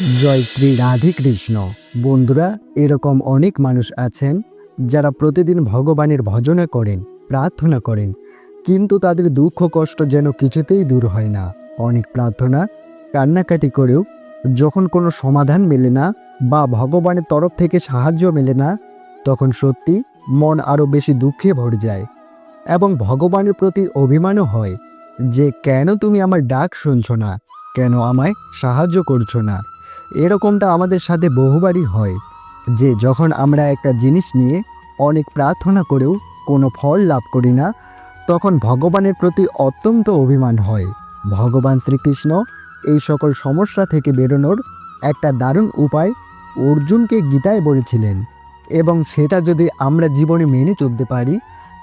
জয় শ্রী রাধে কৃষ্ণ বন্ধুরা, এরকম অনেক মানুষ আছেন যারা প্রতিদিন ভগবানের ভজনা করেন, প্রার্থনা করেন, কিন্তু তাদের দুঃখ কষ্ট যেন কিছুতেই দূর হয় না। অনেক প্রার্থনা, কান্নাকাটি করেও যখন কোনো সমাধান মেলে না বা ভগবানের তরফ থেকে সাহায্য মেলে না, তখন সত্যি মন আরও বেশি দুঃখে ভরে যায় এবং ভগবানের প্রতি অভিমানও হয় যে কেন তুমি আমার ডাক শুনছো না? কেন আমায় সাহায্য করছ না? এরকমটা আমাদের সাথে বহুবারই হয় যে যখন আমরা একটা জিনিস নিয়ে অনেক প্রার্থনা করেও কোনো ফল লাভ করি না, তখন ভগবানের প্রতি অত্যন্ত অভিমান হয়। ভগবান শ্রীকৃষ্ণ এই সকল সমস্যা থেকে বেরোনোর একটা দারুণ উপায় অর্জুনকে গীতায় বলেছিলেন এবং সেটা যদি আমরা জীবনে মেনে চলতে পারি,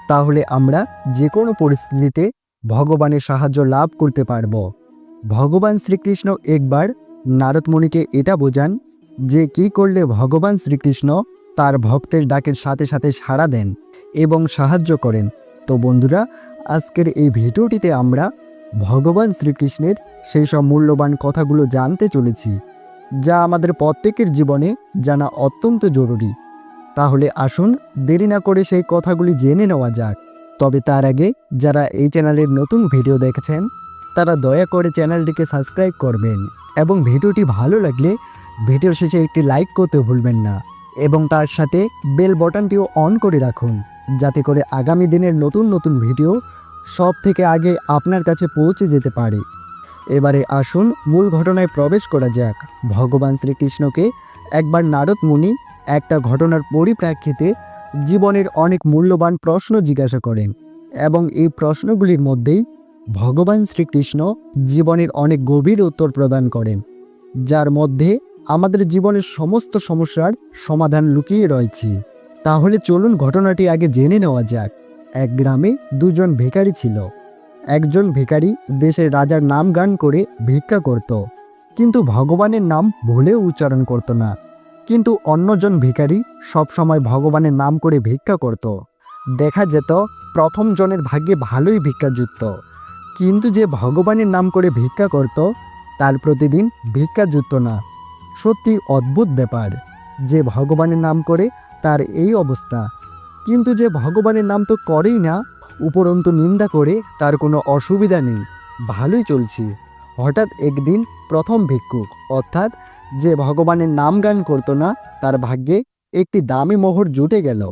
তাহলে আমরা যে কোনো পরিস্থিতিতে ভগবানের সাহায্য লাভ করতে পারব। ভগবান শ্রীকৃষ্ণ একবার নারদমণিকে এটা বোঝান যে কি করলে ভগবান শ্রীকৃষ্ণ তার ভক্তের ডাকের সাথে সাথে সাড়া দেন এবং সাহায্য করেন। তো বন্ধুরা, আজকের এই ভিডিওটিতে আমরা ভগবান শ্রীকৃষ্ণের সেই সব মূল্যবান কথাগুলো জানতে চলেছি, যা আমাদের প্রত্যেকের জীবনে জানা অত্যন্ত জরুরি। তাহলে আসুন দেরি না করে সেই কথাগুলি জেনে নেওয়া যাক। তবে তার আগে যারা এই চ্যানেলের নতুন ভিডিও দেখছেন, তারা দয়া করে চ্যানেলটিকে সাবস্ক্রাইব করবেন। এবং ভিডিওটি ভালো লাগলে ভিডিও শেষে একটি লাইক করতে ভুলবেন না এবং তার সাথে বেল বাটনটিও অন করে রাখুন যাতে করে আগামী দিনের নতুন নতুন ভিডিও সব থেকে আগে আপনার কাছে পৌঁছে যেতে পারে। এবারে আসুন মূল ঘটনায় প্রবেশ করা যাক। ভগবান শ্রীকৃষ্ণকে একবার নারদ মুনি একটা ঘটনার পরিপ্রেক্ষিতে জীবনের অনেক মূল্যবান প্রশ্ন জিজ্ঞাসা করেন এবং এই প্রশ্নগুলির মধ্যেই ভগবান শ্রীকৃষ্ণ জীবনের অনেক গভীর উত্তর প্রদান করেন, যার মধ্যে আমাদের জীবনের সমস্ত সমস্যার সমাধান লুকিয়ে রয়েছে। তাহলে চলুন ঘটনাটি আগে জেনে নেওয়া যাক। এক গ্রামে দুজন ভিখারি ছিল। একজন ভিখারি দেশের রাজার নাম গান করে ভিক্ষা করত, কিন্তু ভগবানের নাম ভুলেও উচ্চারণ করত না। কিন্তু অন্যজন ভিখারি সবসময় ভগবানের নাম করে ভিক্ষা করত। দেখা যেত প্রথম জনের ভাগ্যে ভালোই ভিক্ষা জুটত কিন্তু যে ভগবানের নাম করে ভিক্ষা করত, তার প্রতিদিন ভিক্ষা জুটত না। সত্যি অদ্ভুত ব্যাপার, যে ভগবানের নাম করে তার এই অবস্থা। কিন্তু যে ভগবানের নাম তো করেই না, উপরন্তু নিন্দা করে তার কোনো অসুবিধা নেই। ভালোই চলছি। হঠাৎ একদিন প্রথম ভিক্ষুক, অর্থাৎ যে ভগবানের নাম গান করতো না, তার ভাগ্যে একটি দামি মোহর জুটে গেল।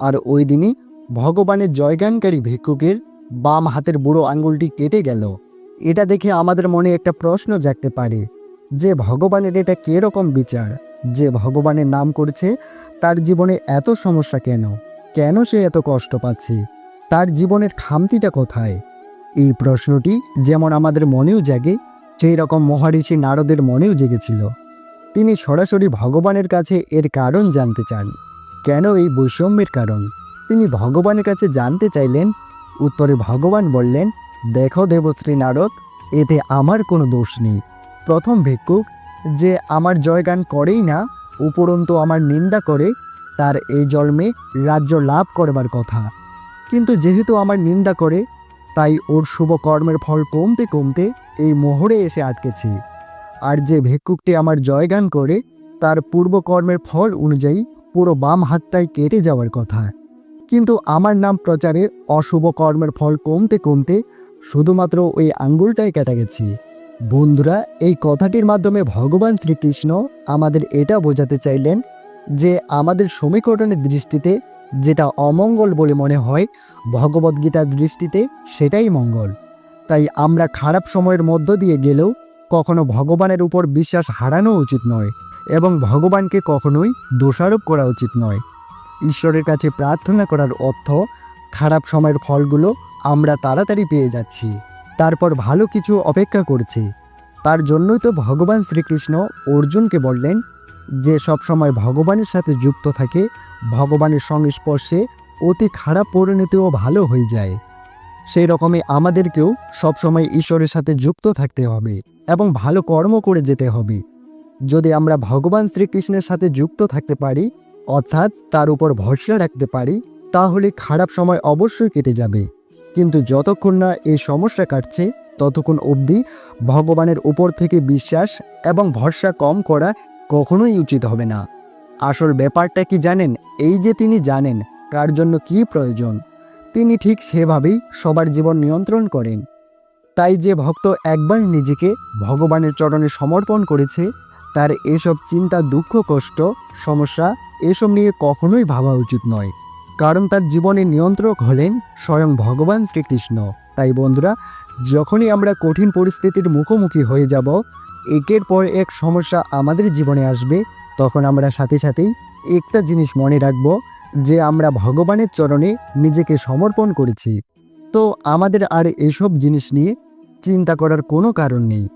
আর ওই দিনই ভগবানের জয়গানকারী ভিক্ষুকের বাম হাতের বুড়ো আঙ্গুলটি কেটে গেল। এটা দেখে আমাদের মনে একটা প্রশ্ন জাগতে পারে, যে ভগবানের এটা কীরকম বিচার? যে ভগবানের নাম করছে, তার জীবনে এত সমস্যা কেন? কেন সে এত কষ্ট পাচ্ছে? তার জীবনের খামতিটা কোথায়? এই প্রশ্নটি যেমন আমাদের মনেও জাগে, সেই রকম মহারিষি নারদের মনেও জেগেছিল। তিনি সরাসরি ভগবানের কাছে এর কারণ জানতে চান। কেন এই বৈষম্যের কারণ? তিনি ভগবানের কাছে জানতে চাইলেন উত্তরে ভগবান বললেন, দেখো দেবশ্রী নারদ, এতে আমার কোনো দোষ নেই। প্রথম ভিক্ষুক যে আমার জয়গান করেই না, উপরন্তু আমার নিন্দা করে, তার এই জন্মে রাজ্য লাভ করবার কথা। কিন্তু যেহেতু আমার নিন্দা করে, তাই ওর শুভ কর্মের ফল কমতে কমতে এই মোহরে এসে আটকেছি। আর যে ভিক্ষুকটি আমার জয়গান করে, তার পূর্বকর্মের ফল অনুযায়ী পুরো বাম হাতটাই কেটে যাওয়ার কথা। কিন্তু আমার নাম প্রচারে অশুভ কর্মের ফল কমতে কমতে শুধুমাত্র ওই আঙ্গুলটাই কেটে গেছি। বন্ধুরা, এই কথাটির মাধ্যমে ভগবান শ্রীকৃষ্ণ আমাদের এটা বোঝাতে চাইলেন যে আমাদের সমীকরণের দৃষ্টিতে যেটা অমঙ্গল বলে মনে হয় ভগবদ্গীতার দৃষ্টিতে সেটাই মঙ্গল। তাই আমরা খারাপ সময়ের মধ্য দিয়ে গেলেও কখনো ভগবানের উপর বিশ্বাস হারানো উচিত নয় এবং ভগবানকে কখনোই দোষারোপ করা উচিত নয়। ঈশ্বরের কাছে প্রার্থনা করার অর্থ, খারাপ সময়ের ফলগুলো আমরা তাড়াতাড়ি পেয়ে যাচ্ছি। তারপর ভালো কিছু অপেক্ষা করছি। তার জন্যই তো ভগবান শ্রীকৃষ্ণ অর্জুনকে বললেন, যে সব সময় ভগবানের সাথে যুক্ত থাকে, ভগবানের সংস্পর্শে অতি খারাপ পরিণতিও ভালো হয়ে যায়। সেই রকমই আমাদেরকেও সবসময় ঈশ্বরের সাথে যুক্ত থাকতে হবে এবং ভালো কর্ম করে যেতে হবে। যদি আমরা ভগবান শ্রীকৃষ্ণের সাথে যুক্ত থাকতে পারি অর্থাৎ তার উপর ভরসা রাখতে পারি, তাহলে খারাপ সময় অবশ্যই কেটে যাবে। কিন্তু যতক্ষণ না এই সমস্যা কাটছে, ততক্ষণ অবধি ভগবানের উপর থেকে বিশ্বাস এবং ভরসা কম করা কখনোই উচিত হবে না। আসল ব্যাপারটা কি জানেন? এই যে তিনি জানেন কার জন্য কি প্রয়োজন, তিনি ঠিক সেভাবেই সবার জীবন নিয়ন্ত্রণ করেন। তাই যে ভক্ত একবার নিজেকে ভগবানের চরণে সমর্পণ করেছে তার এসব চিন্তা, দুঃখ, কষ্ট, সমস্যা এসব নিয়ে কখনোই ভাবা উচিত নয়। কারণ তার জীবনে নিয়ন্ত্রক হলেন স্বয়ং ভগবান শ্রীকৃষ্ণ। তাই বন্ধুরা, যখনই আমরা কঠিন পরিস্থিতির মুখোমুখি হয়ে যাব, একের পর এক সমস্যা আমাদের জীবনে আসবে, তখন আমরা সাথে সাথেই একটা জিনিস মনে রাখব যে আমরা ভগবানের চরণে নিজেকে সমর্পণ করেছি। তো আমাদের আর এসব জিনিস নিয়ে চিন্তা করার কোনো কারণ নেই।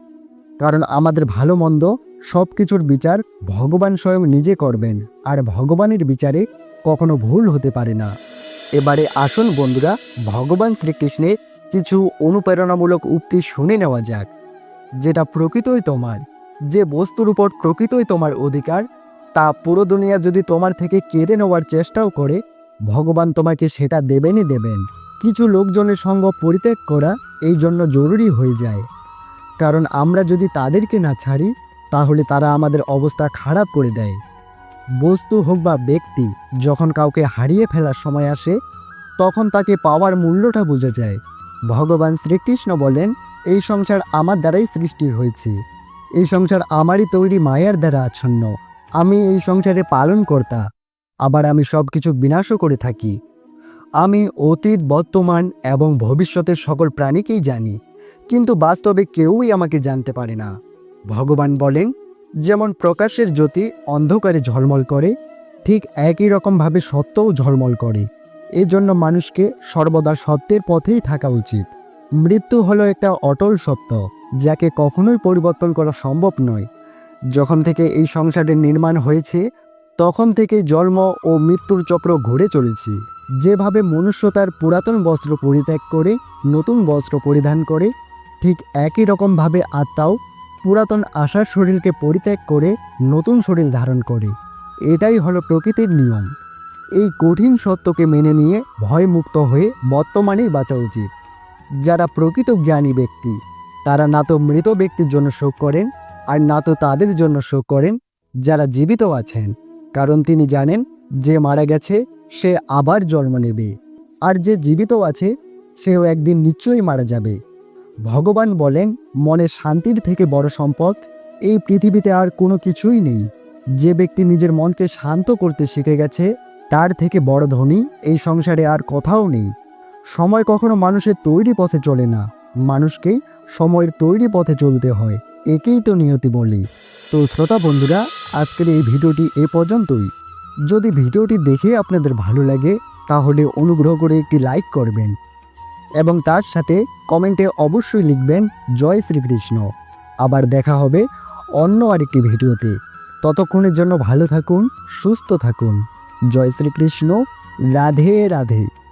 কারণ আমাদের ভালো মন্দ সব কিছুর বিচার ভগবান স্বয়ং নিজে করবেন, আর ভগবানের বিচারে কখনো ভুল হতে পারে না। এবারে আসুন বন্ধুরা, ভগবান শ্রীকৃষ্ণের কিছু অনুপ্রেরণামূলক উক্তি শুনে নেওয়া যাক। যেটা প্রকৃতই তোমার, যে বস্তুর উপর প্রকৃতই তোমার অধিকার, তা পুরো দুনিয়া যদি তোমার থেকে কেড়ে নেওয়ার চেষ্টাও করে, ভগবান তোমাকে সেটা দেবেনই দেবেন। কিছু লোকজনের সঙ্গ পরিত্যাগ করা এই জন্য জরুরি হয়ে যায়। কারণ আমরা যদি তাদেরকে না ছাড়ি তাহলে তারা আমাদের অবস্থা খারাপ করে দেয়। বস্তু হোক বা ব্যক্তি, যখন কাউকে হারিয়ে ফেলার সময় আসে, তখন তাকে পাওয়ার মূল্যটা বোঝা যায়। ভগবান শ্রীকৃষ্ণ বলেন, এই সংসার আমার দ্বারাই সৃষ্টি হয়েছে। এই সংসার আমারই তৈরি মায়ার দ্বারা আচ্ছন্ন। আমি এই সংসারে পালন কর্তা আবার আমি সব কিছু বিনাশও করে থাকি। আমি অতীত, বর্তমান এবং ভবিষ্যতের সকল প্রাণীকেই জানি। কিন্তু বাস্তবে কেউই আমাকে জানতে পারে না। ভগবান বলেন, যেমন প্রকাশের জ্যোতি অন্ধকারে ঝলমল করে, ঠিক একই রকমভাবে সত্যও ঝলমল করে। এজন্য মানুষকে সর্বদা সত্যের পথেই থাকা উচিত। মৃত্যু হলো একটা অটল সত্য, যাকে কখনোই পরিবর্তন করা সম্ভব নয়। যখন থেকে এই সংসারের নির্মাণ হয়েছে, তখন থেকে জন্ম ও মৃত্যুর চক্র ঘুরে চলেছে। যেভাবে মনুষ্য তার পুরাতন বস্ত্র পরিত্যাগ করে, নতুন বস্ত্র পরিধান করে, ঠিক একই রকমভাবে আত্মাও পুরাতন আশার শরীরকে পরিত্যাগ করে নতুন শরীর ধারণ করে। এটাই হলো প্রকৃতির নিয়ম। এই কঠিন সত্যকে মেনে নিয়ে ভয়মুক্ত হয়ে বর্তমানেই বাঁচা উচিত। যারা প্রকৃত জ্ঞানী ব্যক্তি, তারা না তো মৃত ব্যক্তির জন্য শোক করেন, আর না তো তাদের জন্য শোক করেন, যারা জীবিত আছেন। কারণ তিনি জানেন, যে মারা গেছে, সে আবার জন্ম নেবে। আর যে জীবিত আছে, সেও একদিন নিশ্চয়ই মারা যাবে। ভগবান বলেন, মনে শান্তির থেকে বড় সম্পদ, এই পৃথিবীতে আর কোনো কিছুই নেই। যে ব্যক্তি নিজের মনকে শান্ত করতে শিখে গেছে, তার থেকে বড় ধনী এই সংসারে আর কোথাও নেই। সময় কখনো মানুষের তৈরি পথে চলে না, মানুষকে সময়ের তৈরি পথে চলতে হয়, একেই তো নিয়তি বলি। তো শ্রোতা বন্ধুরা, আজকের এই ভিডিওটি এ পর্যন্তই। যদি ভিডিওটি দেখে আপনাদের ভালো লাগে, তাহলে অনুগ্রহ করে একটি লাইক করবেন। এবং তার সাথে কমেন্টে অবশ্যই লিখবেন, জয় শ্রীকৃষ্ণ। আবার দেখা হবে অন্য আরেকটি ভিডিওতে। ততক্ষণের জন্য ভালো থাকুন, সুস্থ থাকুন। জয় শ্রীকৃষ্ণ। রাধে রাধে।